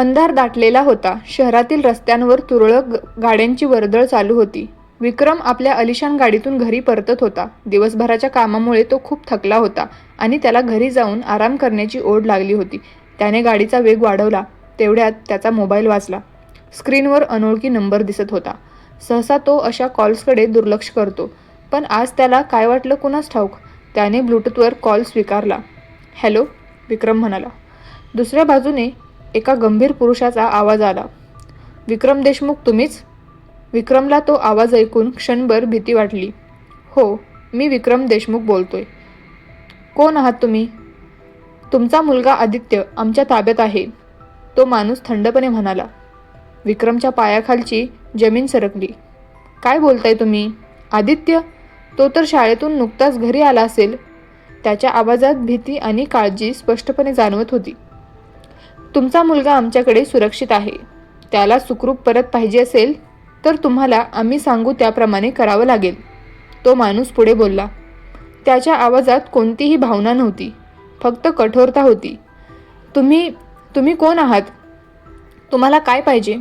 अंधार दाटलेला होता. शहरातील रस्त्यांवर तुरळक गाड्यांची वर्दळ चालू होती. विक्रम आपल्या अलिशान गाडीतून घरी परतत होता. दिवसभराच्या कामामुळे तो खूप थकला होता आणि त्याला घरी जाऊन आराम करण्याची ओढ लागली होती. त्याने गाडीचा वेग वाढवला. तेवढ्यात त्याचा मोबाईल वाचला. स्क्रीनवर अनोळखी नंबर दिसत होता. सहसा तो अशा कॉल्सकडे दुर्लक्ष करतो. पण आज त्याला काय वाटलं कुणास ठाऊक? त्याने ब्लूटूथवर कॉल स्वीकारला. हॅलो विक्रम म्हणाला. दुसऱ्या बाजूने एका गंभीर पुरुषाचा आवाज आला. विक्रम देशमुख तुम्हीच? विक्रमला तो आवाज ऐकून क्षणभर भीती वाटली. हो मी विक्रम देशमुख बोलतोय. कोण आहात तुम्ही? तुमचा मुलगा आदित्य आमच्या ताब्यात आहे. तो माणूस थंडपणे म्हणाला. विक्रमच्या पायाखालची जमीन सरकली. काय बोलताय तुम्ही? आदित्य तो तर शाळेतून नुकताच घरी आला असेल. त्याच्या आवाजात भीती आणि काळजी स्पष्टपणे जाणवत होती. तुमचा मुलगा आमच्याकडे सुरक्षित आहे. त्याला सुखरूप परत पाहिजे असेल तर तुम्हाला आम्ही सांगू त्याप्रमाणे करावं लागेल. तो माणूस पुढे बोलला. त्याच्या आवाजात कोणतीही भावना नव्हती. फक्त कठोरता होती. तुम्ही तुम्ही कोण आहात? तुम्हाला काय पाहिजे?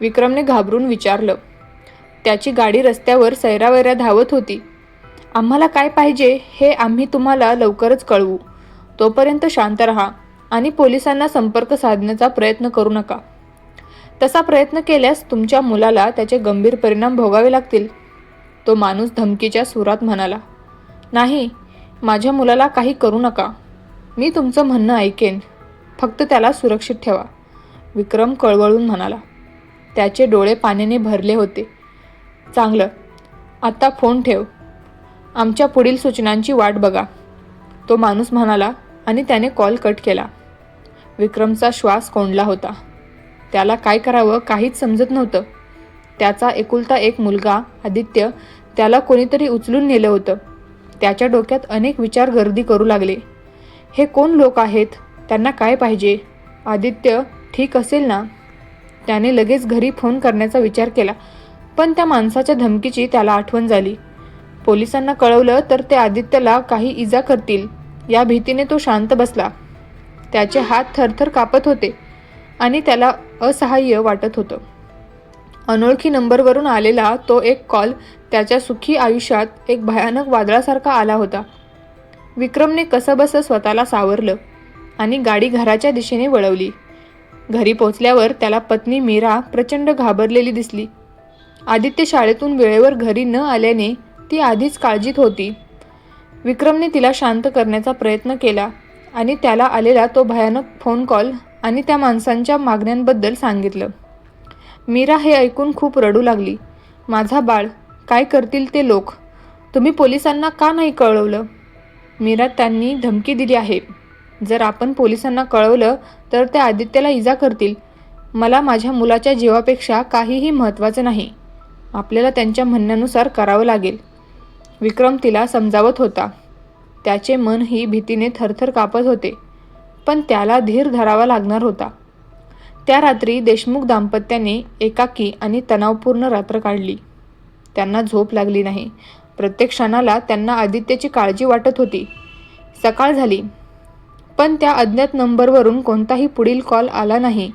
विक्रमने घाबरून विचारलं. त्याची गाडी रस्त्यावर सैरावैरा धावत होती. आम्हाला काय पाहिजे हे आम्ही तुम्हाला लवकरच कळवू. तोपर्यंत शांत राहा. आणि पोलिसांना संपर्क साधण्याचा प्रयत्न करू नका. तसा प्रयत्न केल्यास तुमच्या मुलाला त्याचे गंभीर परिणाम भोगावे लागतील तो माणूस धमकीच्या सुरात म्हणाला. नाही माझ्या मुलाला काही करू नका. मी तुमचं म्हणणं ऐकेन. फक्त त्याला सुरक्षित ठेवा विक्रम कळवळून म्हणाला. त्याचे डोळे पाण्याने भरले होते. चांगलं आत्ता फोन ठेव. आमच्या पुढील सूचनांची वाट बघा. तो माणूस म्हणाला आणि त्याने कॉल कट केला. विक्रमचा श्वास कोंडला होता. त्याला काय करावं काहीच समजत नव्हतं. त्याचा एकुलता एक मुलगा आदित्य त्याला कोणीतरी उचलून नेलं होतं. त्याच्या डोक्यात अनेक विचार गर्दी करू लागले. हे कोण लोक आहेत? त्यांना काय पाहिजे? आदित्य ठीक असेल ना? त्याने लगेच घरी फोन करण्याचा विचार केला पण त्या माणसाच्या धमकीची त्याला आठवण झाली. पोलिसांना कळवलं तर ते आदित्यला काही इजा करतील. या भीतीने तो शांत बसला. त्याचे हात थरथर कापत होते आणि त्याला असहाय्य वाटत होतं. अनोळखी नंबरवरून आलेला तो एक कॉल त्याच्या सुखी आयुष्यात एक भयानक वादळासारखा आला होता. विक्रमने कसंबसं स्वतःला सावरलं आणि गाडी घराच्या दिशेने वळवली. घरी पोचल्यावर त्याला पत्नी मीरा प्रचंड घाबरलेली दिसली. आदित्य शाळेतून वेळेवर घरी न आल्याने ती आधीच काळजीत होती. विक्रमने तिला शांत करण्याचा प्रयत्न केला. आणि त्याला आलेला तो भयानक फोन कॉल आणि त्या माणसांच्या मागण्यांबद्दल सांगितलं. मीरा हे ऐकून खूप रडू लागली. माझा बाळ काय करतील ते लोक? तुम्ही पोलिसांना का नाही कळवलं? मीरा त्यांनी धमकी दिली आहे. जर आपण पोलिसांना कळवलं तर ते आदित्यला इजा करतील. मला माझ्या मुलाच्या जीवापेक्षा काहीही महत्त्वाचं नाही. आपल्याला त्यांच्या म्हणण्यानुसार करावं लागेल. विक्रम तिला समजावत होता. त्याचे मनही भीतीने थरथर कापत होते. पण त्याला धीर धरावा लागणार होता. त्या रात्री देशमुख दाम्पत्याने एकाकी आणि तणावपूर्ण रात्र काढली. त्यांना झोप लागली नाही. प्रत्येक क्षणाला त्यांना आदित्यची काळजी वाटत होती. सकाळ झाली. पण त्या अज्ञात नंबरवरून कोणताही पुढील कॉल आला नाही.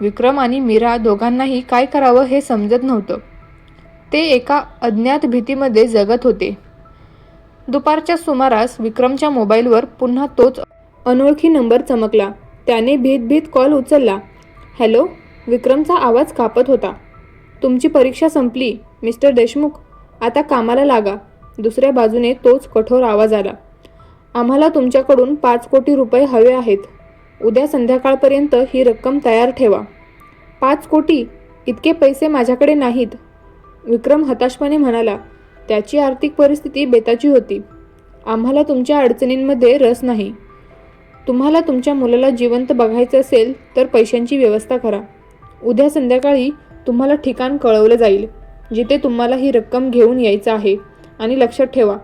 विक्रम आणि मीरा दोघांनाही काय करावं हे समजत नव्हतं. ते एका अज्ञात भीतीमध्ये जगत होते. दुपारच्या सुमारास विक्रमच्या मोबाईलवर पुन्हा तोच अनोळखी नंबर चमकला. त्याने भीत भीत कॉल उचलला. हॅलो विक्रमचा आवाज कापत होता. तुमची परीक्षा संपली मिस्टर देशमुख. आता कामाला लागा. दुसऱ्या बाजूने तोच कठोर आवाज आला. आम्हाला तुमच्याकडून पाच कोटी रुपये हवे आहेत. उद्या संध्याकाळपर्यंत ही रक्कम तयार ठेवा. पाच कोटी? इतके पैसे माझ्याकडे नाहीत. विक्रम हताशपणे म्हणाला. त्याची आर्थिक परिस्थिती बेताची होती. आम्हाला तुमच्या अडचणींमध्ये रस नाही. तुम्हाला तुमच्या मुलाला जिवंत बघायचं असेल तर पैशांची व्यवस्था करा. उद्या संध्याकाळी तुम्हाला ठिकाण कळवलं जाईल जिथे तुम्हाला ही रक्कम घेऊन यायचं आहे आणि लक्षात ठेवा.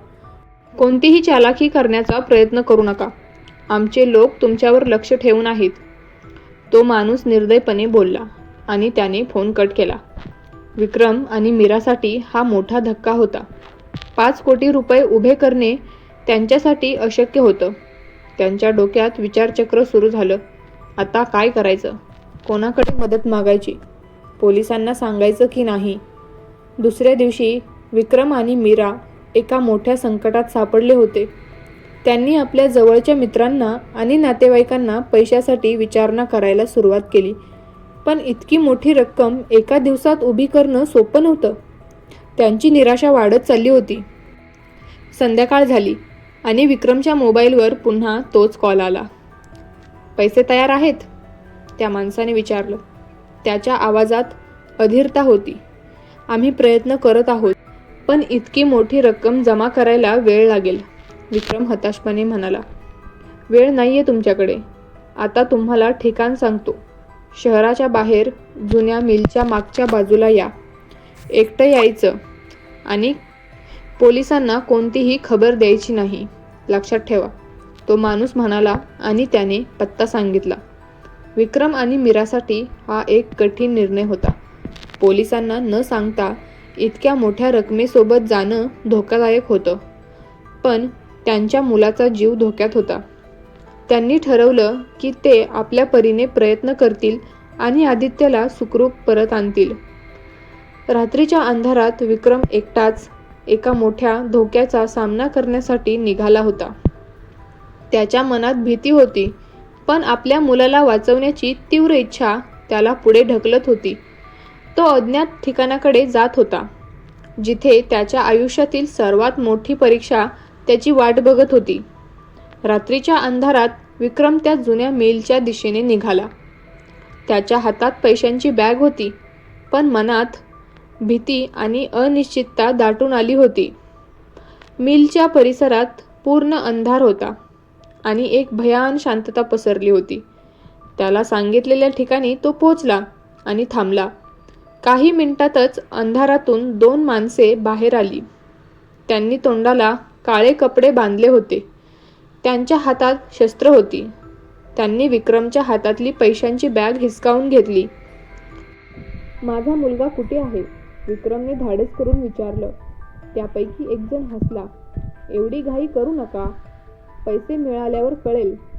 कोणतीही चालाकी करण्याचा प्रयत्न करू नका. आमचे लोक तुमच्यावर लक्ष ठेवून आहेत. तो माणूस निर्दयपणे बोलला आणि त्याने फोन कट केला. विक्रम आणि मीरासाठी हा मोठा धक्का होता. पाच कोटी रुपये उभे करणे त्यांच्यासाठी अशक्य होतं. त्यांच्या डोक्यात विचारचक्र सुरू झालं. आता काय करायचं? कोणाकडे मदत मागायची? पोलिसांना सांगायचं की नाही? दुसऱ्या दिवशी विक्रम आणि मीरा एका मोठ्या संकटात सापडले होते. त्यांनी आपल्या जवळच्या मित्रांना आणि नातेवाईकांना पैशासाठी विचारणा करायला सुरुवात केली. पण इतकी मोठी रक्कम एका दिवसात उभी करणं सोपं नव्हतं. त्यांची निराशा वाढत चालली होती. संध्याकाळ झाली आणि विक्रमच्या मोबाईलवर पुन्हा तोच कॉल आला. पैसे तयार आहेत? त्या माणसाने विचारलं. त्याच्या आवाजात अधीरता होती. आम्ही प्रयत्न करत आहोत पण इतकी मोठी रक्कम जमा करायला वेळ लागेल विक्रम हताशपणे म्हणाला. वेळ नाही आहे तुमच्याकडे. आता तुम्हाला ठिकाण सांगतो. शहराच्या बाहेर जुन्या मिलच्या मागच्या बाजूला या. एकटं यायचं. आणि पोलिसांना कोणतीही खबर द्यायची नाही. लक्षात ठेवा. तो माणूस म्हणाला आणि त्याने पत्ता सांगितला. विक्रम आणि मीरासाठी हा एक कठीण निर्णय होता. पोलिसांना न सांगता इतक्या मोठ्या रकमेसोबत जाणं धोकादायक होतं. पण त्यांच्या मुलाचा जीव धोक्यात होता. त्यांनी ठरवलं की ते आपल्या परीने प्रयत्न करतील आणि आदित्यला सुखरूप परत आणतील. रात्रीच्या अंधारात विक्रम एकटाच एका मोठ्या धोक्याचा सामना करण्यासाठी निघाला होता. त्याच्या मनात भीती होती पण आपल्या मुलाला वाचवण्याची तीव्र इच्छा त्याला पुढे ढकलत होती. तो अज्ञात ठिकाणाकडे जात होता जिथे त्याच्या आयुष्यातील सर्वात मोठी परीक्षा त्याची वाट बघत होती. रात्रीच्या अंधारात विक्रम त्या जुन्या मिलच्या दिशेने निघाला. त्याच्या हातात पैशांची बॅग होती पण मनात भीती आणि अनिश्चितता दाटून आली होती. मिलच्या परिसरात पूर्ण अंधार होता आणि एक भयान शांतता पसरली होती. त्याला सांगितलेल्या ठिकाणी तो पोचला आणि थांबला. काही मिनिटातच अंधारातून दोन माणसे बाहेर आली. त्यांनी तोंडाला काळे कपडे बांधले होते. त्यांच्या हातात शस्त्र होती. त्यांनी विक्रमच्या हातातली पैशांची बॅग हिसकावून घेतली. माझा मुलगा कुठे आहे? विक्रमने धाडस करून विचारलं. त्यापैकी एक जण हसला. एवढी घाई करू नका. पैसे मिळाल्यावर कळेल.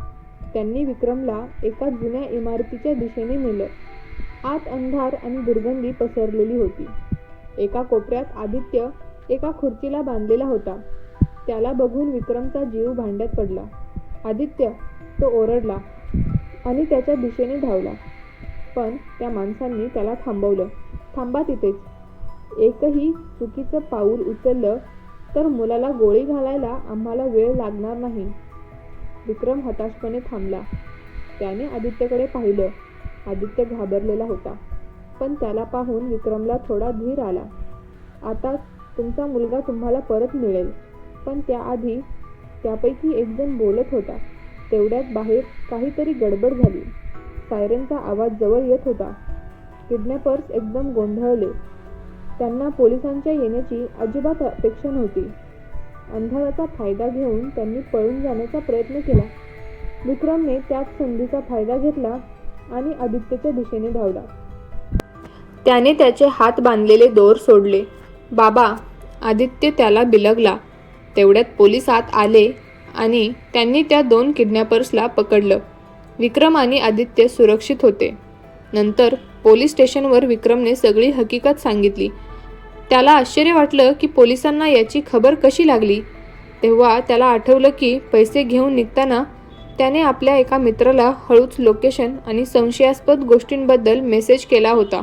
त्यांनी विक्रमला एका जुन्या इमारतीच्या दिशेने नेलं. आत अंधार आणि दुर्गंधी पसरलेली होती. एका कोपऱ्यात आदित्य एका खुर्चीला बांधलेला होता. त्याला बघून विक्रमचा जीव भांड्यात पडला. आदित्य तो ओरडला आणि त्याच्या दिशेने धावला. पण त्या माणसांनी त्याला थांबवलं. थांबा तिथेच. एकही चुकीचं पाऊल उचललं तर मुलाला गोळी घालायला आम्हाला वेळ लागणार नाही. विक्रम हताशपणे थांबला. त्याने आदित्यकडे पाहिलं. आदित्य घाबरलेला होता. पण त्याला पाहून विक्रमला थोडा धीर आला. आता तुमचा मुलगा तुम्हाला परत मिळेल. पण त्याआधी त्यापैकी एक जण बोलत होता. तेवढ्यात बाहेर काहीतरी गडबड झाली. सायरनचा आवाज जवळ येत होता. किडनॅपर्स एकदम गोंधळले. त्यांना पोलिसांच्या येण्याची अजिबात अपेक्षा नव्हती. अंधाराचा फायदा घेऊन त्यांनी पळून जाण्याचा प्रयत्न केला. विक्रमने त्याच संधीचा फायदा घेतला आणि आदित्यच्या दिशेने धावला. त्याने त्याचे हात बांधलेले दोर सोडले. बाबा आदित्य त्याला बिलगला. तेवढ्यात पोलीस आत आले आणि त्यांनी त्या दोन किडनॅपर्सला पकडलं. विक्रम आणि आदित्य सुरक्षित होते. नंतर पोलीस स्टेशनवर विक्रमने सगळी हकीकत सांगितली. त्याला आश्चर्य वाटलं की पोलिसांना याची खबर कशी लागली? तेव्हा त्याला आठवलं की पैसे घेऊन निघताना त्याने आपल्या एका मित्राला हळूच लोकेशन आणि संशयास्पद गोष्टींबद्दल मेसेज केला होता.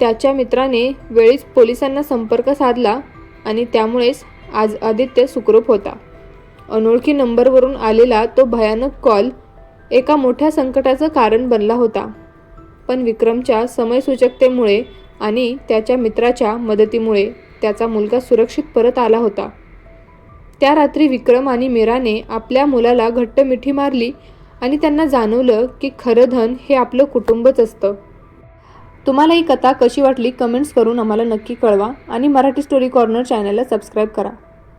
त्याच्या मित्राने वेळीच पोलिसांना संपर्क साधला आणि त्यामुळेच आज आदित्य सुखरूप होता. अनोळखी नंबरवरून आलेला तो भयानक कॉल एका मोठ्या संकटाचं कारण बनला होता. पण विक्रमच्या समयसूचकतेमुळे आणि त्याच्या मित्राच्या मदतीमुळे त्याचा मुलगा सुरक्षित परत आला होता. त्या रात्री विक्रम आणि मीराने आपल्या मुलाला घट्ट मिठी मारली आणि त्यांना जाणवलं की खरं धन हे आपलं कुटुंबच असतं. तुम्हाला ही कथा कशी वाटली कमेंट्स करून आम्हाला नक्की कळवा आणि मराठी स्टोरी कॉर्नर चॅनलला सबस्क्राईब करा.